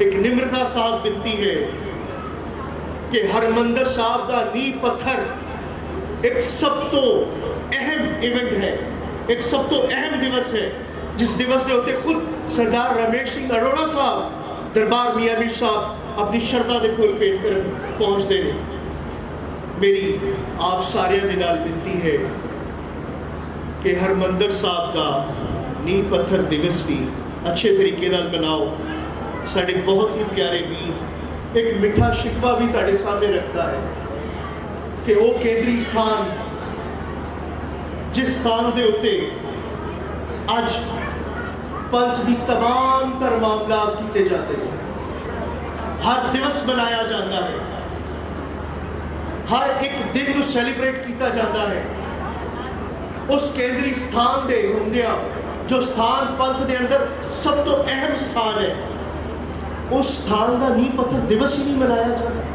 ਇੱਕ ਨਿਮਰਤਾ ਸਾਥ ਬੇਨਤੀ ਹੈ ਕਿ ਹਰਮੰਦਰ ਸਾਹਿਬ ਦਾ ਨੀਂਹ ਪੱਥਰ ਇੱਕ ਸਭ ਤੋਂ ਅਹਿਮ ਇਵੈਂਟ ਹੈ ਇੱਕ ਸਭ ਤੋਂ ਅਹਿਮ ਦਿਵਸ ਹੈ ਜਿਸ ਦਿਵਸ ਦੇ ਉੱਤੇ ਖੁਦ ਸਰਦਾਰ ਰਮੇਸ਼ ਸਿੰਘ ਅਰੋੜਾ ਸਾਹਿਬ ਦਰਬਾਰ ਮੀਆਂ ਮੀਰ ਸਾਹਿਬ ਆਪਣੀ ਸ਼ਰਧਾ ਦੇ ਫੁੱਲ ਭੇਟ ਕਰਨ ਪਹੁੰਚਦੇ ਨੇ ਮੇਰੀ ਆਪ ਸਾਰਿਆਂ ਦੇ ਨਾਲ ਬੇਨਤੀ ਹੈ ਕਿ ਹਰਮੰਦਰ ਸਾਹਿਬ ਦਾ ਨੀਂਹ ਪੱਥਰ ਦਿਵਸ ਵੀ ਅੱਛੇ ਤਰੀਕੇ ਨਾਲ ਮਨਾਓ ਸਾਡੇ ਬਹੁਤ ਹੀ ਪਿਆਰੇ ਵੀਰ, ਇੱਕ ਮਿੱਠਾ ਸ਼ਿਕਵਾ ਵੀ ਤੁਹਾਡੇ ਸਾਹਮਣੇ ਰੱਖਦਾ ਹੈ ਕਿ ਉਹ ਕੇਂਦਰੀ ਸਥਾਨ, ਜਿਸ ਸਥਾਨ ਦੇ ਉੱਤੇ ਅੱਜ ਪੰਜ ਦੀ ਤਮਾਮ ਤਰ ਮਾਮਲਾਤ ਕੀਤੇ ਜਾਂਦੇ ਨੇ। ਹਰ ਦਿਵਸ ਮਨਾਇਆ ਜਾਂਦਾ ਹੈ। ਹਰ ਇੱਕ ਦਿਨ ਨੂੰ ਸੈਲੀਬ੍ਰੇਟ ਕੀਤਾ ਜਾਂਦਾ ਹੈ। ਉਸ ਕੇਂਦਰੀ ਸਥਾਨ ਦੇ ਹੁੰਦਿਆਂ ਜੋ ਸਥਾਨ ਪੰਥ ਦੇ ਅੰਦਰ ਸਭ ਤੋਂ ਅਹਿਮ ਸਥਾਨ ਹੈ ਉਸ ਸਥਾਨ ਦਾ ਨੀਂਹ ਪੱਥਰ ਦਿਵਸ ਹੀ ਨਹੀਂ ਮਨਾਇਆ ਜਾਂਦਾ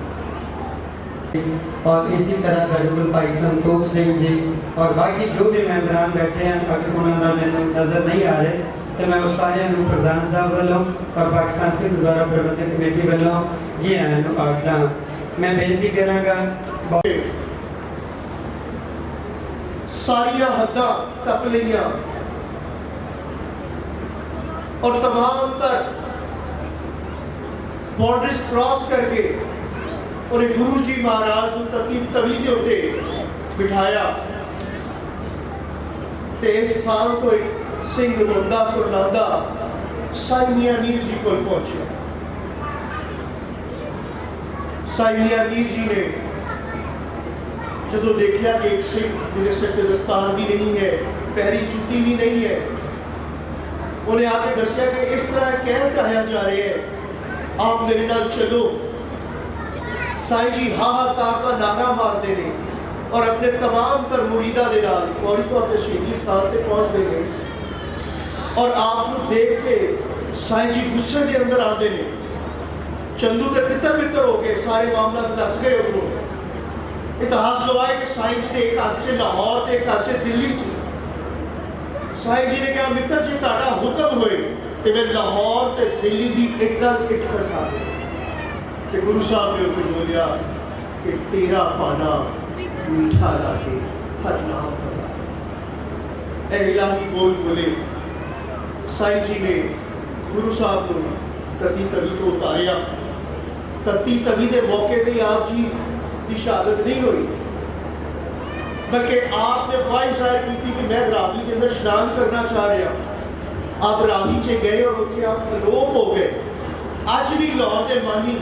और इसी तरह सरगुल भाई संतोख सिंह जी और बाकी जो भी मेंबरान बैठे हैं अगर उन्होंने मैंने नज़र नहीं आ रहे तो मैं उस सारे ਨੂੰ ਪ੍ਰਧਾਨ ਸਾਹਿਬ ਵੱਲੋਂ ਔਰ ਪਾਕਿਸਤਾਨ ਸਿੱਖ ਗੁਰਦੁਆਰਾ ਪ੍ਰਬੰਧਕ ਕਮੇਟੀ ਵੱਲੋਂ ਜੀ ਆਇਆਂ ਨੂੰ ਆਖਦਾ ਹਾਂ। ਮੈਂ ਬੇਨਤੀ ਕਰਾਂਗਾ ਬਹੁਤ- ਸਾਰੀਆਂ ਹੱਦਾਂ ਟੱਪ ਲਈਆਂ ਔਰ तमाम ਤੱਕ ਬਾਰਡਰਸ ਕ੍ਰਾਸ ਕਰਕੇ ਔਰ ਇਹ ਗੁਰੂ ਜੀ ਮਹਾਰਾਜ ਨੂੰ ਤਤੀ ਤਵੀ ਦੇ ਉੱਤੇ ਬਿਠਾਇਆ ਤੇ ਇਸ ਸਥਾਨ ਤੋਂ ਇੱਕ ਸਿੰਘ ਰੋਂਦਾ ਕੁਰਲਾਂਦਾ ਸਾਈ ਮੀਆਂ ਮੀਰ ਜੀ ਕੋਲ ਪਹੁੰਚਿਆ ਸਾਈ ਮੀਆਂ ਮੀਰ ਜੀ ਨੇ ਜਦੋਂ ਦੇਖਿਆ ਕਿ ਇੱਕ ਸਿੱਖ ਜਿਹਦੇ ਸਿਰ ਤੇ ਦਸਤਾਰ ਵੀ ਨਹੀਂ ਹੈ ਪੈਰੀ ਜੁੱਤੀ ਵੀ ਨਹੀਂ ਹੈ ਉਹਨੇ ਆ ਕੇ ਦੱਸਿਆ ਕਿ ਇਸ ਤਰ੍ਹਾਂ ਕਹਿ ਕਹਾਇਆ ਜਾ ਰਿਹਾ ਹੈ ਆਪ ਮੇਰੇ ਨਾਲ ਚਲੋ ਸਾਈਂ ਜੀ ਹਾਹਾਕਾਰ ਦਾ ਨਾਰਾ ਮਾਰਦੇ ਨੇ ਔਰ ਆਪਣੇ तमाम ਪਰ ਮੁਰੀਦਾਂ ਦੇ ਨਾਲ ਫੌਰੀ ਤੌਰ ਤੇ ਸ਼ਹੀਦੀ ਸਥਾਨ ਤੇ ਪਹੁੰਚਦੇ ਨੇ ਔਰ ਆਪ ਨੂੰ ਦੇਖ ਕੇ ਸਾਈਂ ਜੀ ਗੁੱਸੇ ਦੇ ਅੰਦਰ ਆਉਂਦੇ ਨੇ ਚੰਦੂ ਦੇ ਪਿੱਤਰ ਮਿੱਤਰ ਹੋ ਗਏ ਸਾਰੇ ਮਾਮਲਾ ਨੂੰ ਦੱਸ ਗਏ ਉਹਨੂੰ ਇਤਿਹਾਸ ਜੋ ਹੈ ਕਿ ਸਾਈਂ ਜੀ ਦੇ ਇੱਕ ਹੱਥ 'ਚ ਲਾਹੌਰ ਤੇ ਇੱਕ ਹੱਥ 'ਚ ਦਿੱਲੀ ਸੀ ਸਾਈਂ ਜੀ ਨੇ ਕਿਹਾ ਮਿੱਤਰ ਜੀ ਤੁਹਾਡਾ ਹੁਕਮ ਹੋਏ ਤੇ ਮੈਂ ਲਾਹੌਰ ਤੇ ਦਿੱਲੀ ਦੀ ਇੱਕ ਨਾਲ ਇੱਕ ਕਰਤਾ ਤੇ ਗੁਰੂ ਸਾਹਿਬ ਨੇ ਉੱਥੇ ਬੋਲਿਆ ਕਿ ਤੇਰਾ ਪਾਣਾ ਮਿੱਠਾ ਲਾਗੇ ਹਰ ਨਾਮ ਦਾ ਇਹ ਇਲਾਹੀ ਬੋਲ ਬੋਲੇ। ਸਾਈਂ ਜੀ ਨੇ ਗੁਰੂ ਸਾਹਿਬ ਨੂੰ ਤਤੀ ਤਵੀ ਤੋਂ ਉਤਾਰਿਆ। ਤਤੀ ਤਵੀ ਦੇ ਮੌਕੇ ਤੇ ਆਪ ਜੀ ਦੀ ਸ਼ਹਾਦਤ ਨਹੀਂ ਹੋਈ। ਬਲਕਿ ਆਪ ਨੇ ਖਵਾਹਿਸ਼ ਜ਼ਾਹਿਰ ਕੀਤੀ ਕਿ ਮੈਂ ਰਾਵੀ ਦੇ ਅੰਦਰ ਇਸ਼ਨਾਨ ਕਰਨਾ ਚਾਹ ਰਿਹਾ। ਆਪ ਰਾਵੀ 'ਚ ਗਏ ਔਰ ਉੱਥੇ ਆਪ ਅਲੋਪ ਹੋ ਗਏ। ਅੱਜ ਵੀ ਲਾਹੌਰ ਦੇ ਮਾਨੀ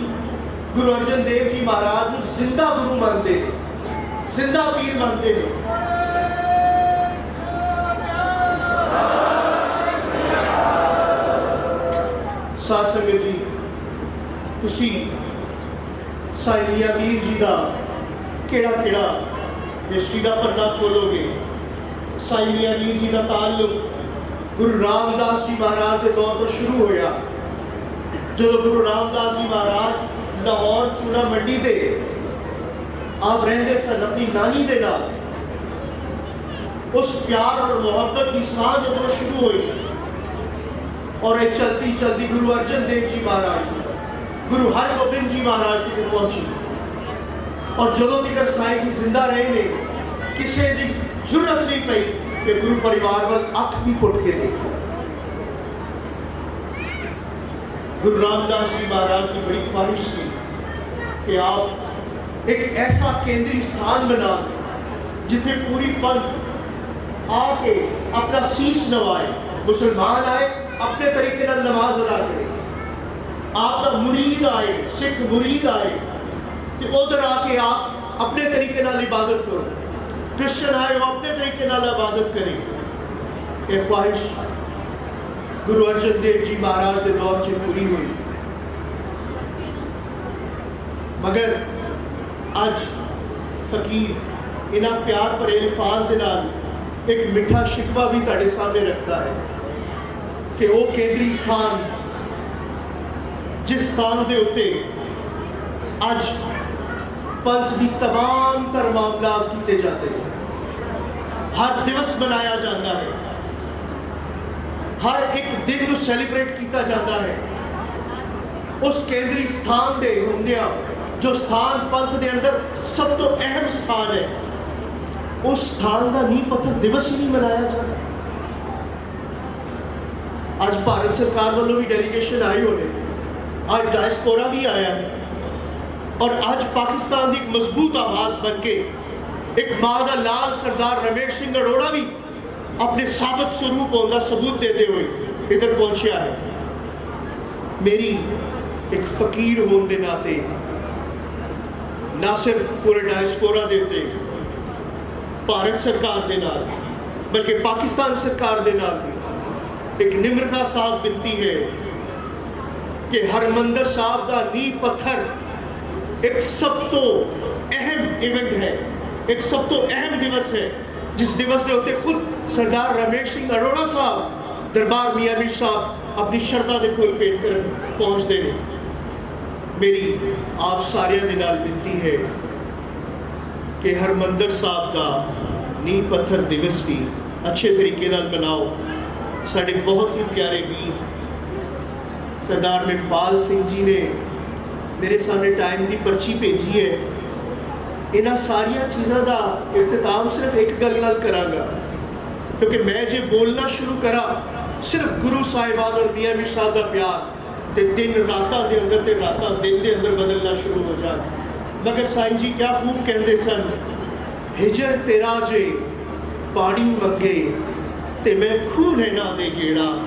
ਗੁਰੂ ਅਰਜਨ ਦੇਵ ਜੀ ਮਹਾਰਾਜ ਨੂੰ ਜ਼ਿੰਦਾ ਗੁਰੂ ਮੰਨਦੇ ਨੇ, ਜ਼ਿੰਦਾ ਪੀਰ ਮੰਨਦੇ ਨੇ। ਸਾਧ ਸੰਗਤ ਜੀ, ਤੁਸੀਂ ਸਾਈਲੀਆ ਵੀਰ ਜੀ ਦਾ ਕਿਹੜਾ ਕਿਹੜਾ ਹਿਸਟਰੀ ਦਾ ਪਰਦਾ ਖੋਲੋਗੇ? ਸਾਈਲੀਆ ਵੀਰ ਜੀ ਦਾ ਤਾਲੁਕ ਗੁਰੂ ਰਾਮਦਾਸ ਜੀ ਮਹਾਰਾਜ ਦੇ ਦੌਰ ਤੋਂ ਸ਼ੁਰੂ ਹੋਇਆ ਜਦੋਂ ਗੁਰੂ ਰਾਮਦਾਸ ਜੀ ਮਹਾਰਾਜ ਲਾਹੌਰ ਚੂੜਾ ਮੰਡੀ ਤੇ ਆਪ ਰਹਿੰਦੇ ਸਨ ਆਪਣੀ ਨਾਨੀ ਦੇ ਨਾਲ ਉਸ ਪਿਆਰ ਔਰ ਮੁਹੱਬਤ ਦੀ ਸਾਂਝ ਜਦੋਂ ਸ਼ੁਰੂ ਹੋਈ ਔਰ ਇਹ ਚਲਦੀ ਚਲਦੀ ਗੁਰੂ ਅਰਜਨ ਦੇਵ ਜੀ ਮਹਾਰਾਜ ਗੁਰੂ ਹਰਗੋਬਿੰਦ ਜੀ ਮਹਾਰਾਜ ਤੱਕ ਪਹੁੰਚੀ ਔਰ ਜਦੋਂ ਤੱਕ ਸਾਈਂ ਜੀ ਜ਼ਿੰਦਾ ਰਹੇ ਨੇ ਕਿਸੇ ਦੀ ਜ਼ਰੂਰਤ ਨਹੀਂ ਪਈ ਕਿ ਗੁਰੂ ਪਰਿਵਾਰ ਵੱਲ ਅੱਖ ਵੀ ਪੁੱਟ ਕੇ ਦੇਖੋ ਗੁਰੂ ਰਾਮਦਾਸ ਜੀ ਮਹਾਰਾਜ ਦੀ ਬੜੀ ਖੁਆਇਸ਼ ਸੀ ਕਿ ਆਪ ਇੱਕ ਐਸਾ ਕੇਂਦਰੀ ਸਥਾਨ ਬਣਾ ਜਿੱਥੇ ਪੂਰੀ ਪੰਥ ਆ ਕੇ ਆਪਣਾ ਸੀਸ ਨਵਾਏ ਮੁਸਲਮਾਨ ਆਏ ਆਪਣੇ ਤਰੀਕੇ ਨਾਲ ਨਮਾਜ਼ ਅਦਾ ਕਰੇ ਆਪ ਦਾ ਮੁਰੀਦ ਆਏ ਸਿੱਖ ਮੁਰੀਦ ਆਏ ਤੇ ਉਧਰ ਆ ਕੇ ਆਪ ਆਪਣੇ ਤਰੀਕੇ ਨਾਲ ਇਬਾਦਤ ਕਰੋ ਕ੍ਰਿਸਚਨ ਆਏ ਉਹ ਆਪਣੇ ਤਰੀਕੇ ਨਾਲ ਇਬਾਦਤ ਕਰੇ। ਇਹ ਖੁਆਇਸ਼ ਗੁਰੂ ਅਰਜਨ ਦੇਵ ਜੀ ਮਹਾਰਾਜ ਦੇ ਦੌਰ 'ਚ ਪੂਰੀ ਹੋਈ। ਮਗਰ ਅੱਜ ਫਕੀਰ ਇਹਨਾਂ ਪਿਆਰ ਭਰੇ ਅਲਫਾਜ਼ ਦੇ ਨਾਲ ਇੱਕ ਮਿੱਠਾ ਸ਼ਿਕਵਾ ਵੀ ਤੁਹਾਡੇ ਸਾਹਮਣੇ ਰੱਖਦਾ ਹੈ ਕਿ ਉਹ ਕੇਂਦਰੀ ਸਥਾਨ, ਜਿਸ ਸਥਾਨ ਦੇ ਉੱਤੇ ਅੱਜ ਪੰਥ ਦੀ तमाम ਤਰ ਮਾਮਲਾਤ ਕੀਤੇ ਜਾਂਦੇ ਨੇ ਹਰ ਦਿਵਸ ਮਨਾਇਆ ਜਾਂਦਾ ਹੈ ਹਰ ਇੱਕ ਦਿਨ ਨੂੰ ਸੈਲੀਬ੍ਰੇਟ ਕੀਤਾ ਜਾਂਦਾ ਹੈ ਉਸ ਕੇਂਦਰੀ ਸਥਾਨ ਦੇ ਹੁੰਦਿਆਂ ਜੋ ਸਥਾਨ ਪੰਥ ਦੇ ਅੰਦਰ ਸਭ ਤੋਂ ਅਹਿਮ ਸਥਾਨ ਹੈ ਉਸ ਸਥਾਨ ਦਾ ਨੀਂਹ ਪੱਥਰ ਦਿਵਸ ਹੀ ਨਹੀਂ ਮਨਾਇਆ ਜਾ ਰਿਹਾ ਅੱਜ ਭਾਰਤ ਸਰਕਾਰ ਵੱਲੋਂ ਵੀ ਡੈਲੀਗੇਸ਼ਨ ਆਈ ਹੋਣੇ ਅੱਜ ਡਾਇਸਪੋਰਾ ਵੀ ਆਇਆ ਹੈ ਔਰ ਅੱਜ ਪਾਕਿਸਤਾਨ ਦੀ ਇੱਕ ਮਜ਼ਬੂਤ ਆਵਾਜ਼ ਬਣ ਕੇ ਇੱਕ ਮਾਂ ਦਾ ਲਾਲ ਸਰਦਾਰ ਰਮੇਸ਼ ਸਿੰਘ ਅਰੋੜਾ ਵੀ ਆਪਣੇ ਸਾਬਤ ਸਰੂਪ ਹੋਣ ਦਾ ਸਬੂਤ ਦੇਦੇ ਹੋਏ ਇਧਰ ਪਹੁੰਚਿਆ ਹੈ। ਮੇਰੀ ਇੱਕ ਫਕੀਰ ਹੋਣ ਦੇ ਨਾਤੇ, ਨਾ ਸਿਰਫ ਪੂਰੇ ਡਾਇਸਪੋਰਾ ਦੇ ਉੱਤੇ, ਭਾਰਤ ਸਰਕਾਰ ਦੇ ਨਾਲ, ਬਲਕਿ ਪਾਕਿਸਤਾਨ ਸਰਕਾਰ ਦੇ ਨਾਲ ਵੀ ਇੱਕ ਨਿਮਰਤਾ ਸਾਹਿਬ ਬਿੰਤੀ ਹੈ ਕਿ ਹਰਮੰਦਰ ਸਾਹਿਬ ਦਾ ਨੀਂਹ ਪੱਥਰ ਇੱਕ ਸਭ ਤੋਂ ਅਹਿਮ ਇਵੈਂਟ ਹੈ ਇੱਕ ਸਭ ਤੋਂ ਅਹਿਮ ਦਿਵਸ ਹੈ ਜਿਸ ਦਿਵਸ ਦੇ ਉੱਤੇ ਖੁਦ ਸਰਦਾਰ ਰਮੇਸ਼ ਸਿੰਘ ਅਰੋੜਾ ਸਾਹਿਬ ਦਰਬਾਰ ਮੀਆਂ ਮੀਰ ਸਾਹਿਬ ਆਪਣੀ ਸ਼ਰਧਾ ਦੇ ਫੁੱਲ ਭੇਟ ਕਰਨ ਪਹੁੰਚਦੇ ਨੇ ਮੇਰੀ ਆਪ ਸਾਰਿਆਂ ਦੇ ਨਾਲ ਬੇਨਤੀ ਹੈ ਕਿ ਹਰਮੰਦਰ ਸਾਹਿਬ ਦਾ ਨੀਂਹ ਪੱਥਰ ਦਿਵਸ ਵੀ ਅੱਛੇ ਤਰੀਕੇ ਨਾਲ ਮਨਾਓ ਸਾਡੇ ਬਹੁਤ ਹੀ ਪਿਆਰੇ ਵੀਰ ਸਰਦਾਰ ਮਿਕਪਾਲ ਸਿੰਘ ਜੀ ਨੇ ਮੇਰੇ ਸਾਹਮਣੇ ਟਾਈਮ ਦੀ ਪਰਚੀ ਭੇਜੀ ਹੈ। ਇਹਨਾਂ ਸਾਰੀਆਂ ਚੀਜ਼ਾਂ ਦਾ ਇਖਤਤਾਮ ਸਿਰਫ ਇੱਕ ਗੱਲ ਨਾਲ ਕਰਾਂਗਾ। ਕਿਉਂਕਿ ਮੈਂ ਜੇ ਬੋਲਣਾ ਸ਼ੁਰੂ ਕਰਾਂ, ਸਿਰਫ ਗੁਰੂ ਸਾਹਿਬਾਨ ਔਰ ਮੀਆਂ ਮੀਰ ਸਾਹਿਬ ਦਾ ਪਿਆਰ ਤੇ ਦਿਨ ਰਾਤਾਂ ਦੇ ਅੰਦਰ ਤੇ ਰਾਤਾਂ ਦਿਨ ਦੇ ਅੰਦਰ ਬਦਲਣਾ ਸ਼ੁਰੂ ਹੋ ਜਾਣ ਮਗਰ ਸਾਈਂ ਜੀ, ਕਿਆ ਖੂਬ ਕਹਿੰਦੇ ਸਨ? ਹਿਜਰ ਤੇਰਾ ਜੇ ਪਾਣੀ ਮੰਗੇ, ਤੇ ਮੈਂ ਖੂਹ ਰਹਿਣਾ ਦੇ ਗੇੜਾ,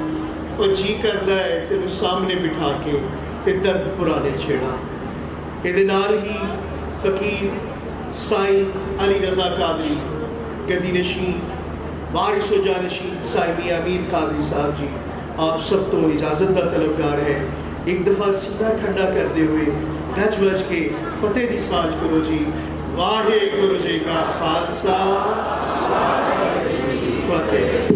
ਉਹ ਜੀ ਕਰਦਾ ਹੈ ਤੈਨੂੰ ਸਾਹਮਣੇ ਬਿਠਾ ਕੇ। ਤੇ ਦਰਦ ਪੁਰਾਣੇ ਛੇੜਾ। ਇਹਦੇ ਨਾਲ ਹੀ ਫਕੀਰ ਸਾਈਂ ਅਲੀ ਰਜ਼ਾ ਕਾਦਰੀ, ਗਦੀ ਨਸ਼ੀ ਵਾਰਿਸ ਹੋ ਜਾਨਸ਼ੀਨ ਸਾਈਂ ਮੀਆਂ ਅਮੀਰ ਕਾਦਰੀ ਸਾਹਿਬ ਜੀ, ਆਪ ਸਭ ਤੋਂ ਇਜਾਜ਼ਤ ਦਾ ਤਲਬਗਾਰ ਹੈ। ਇੱਕ ਦਫਾ ਸੀਨਾ ਠੰਡਾ ਕਰਦੇ ਹੋਏ ਗੱਜ ਵੱਜ ਕੇ ਫਤਿਹ ਦੀ ਸਾਂਝ ਕਰੋ ਜੀ। ਵਾਹਿਗੁਰੂ ਜੀ ਕਾ ਖਾਲਸਾ। ਫਤਿਹ।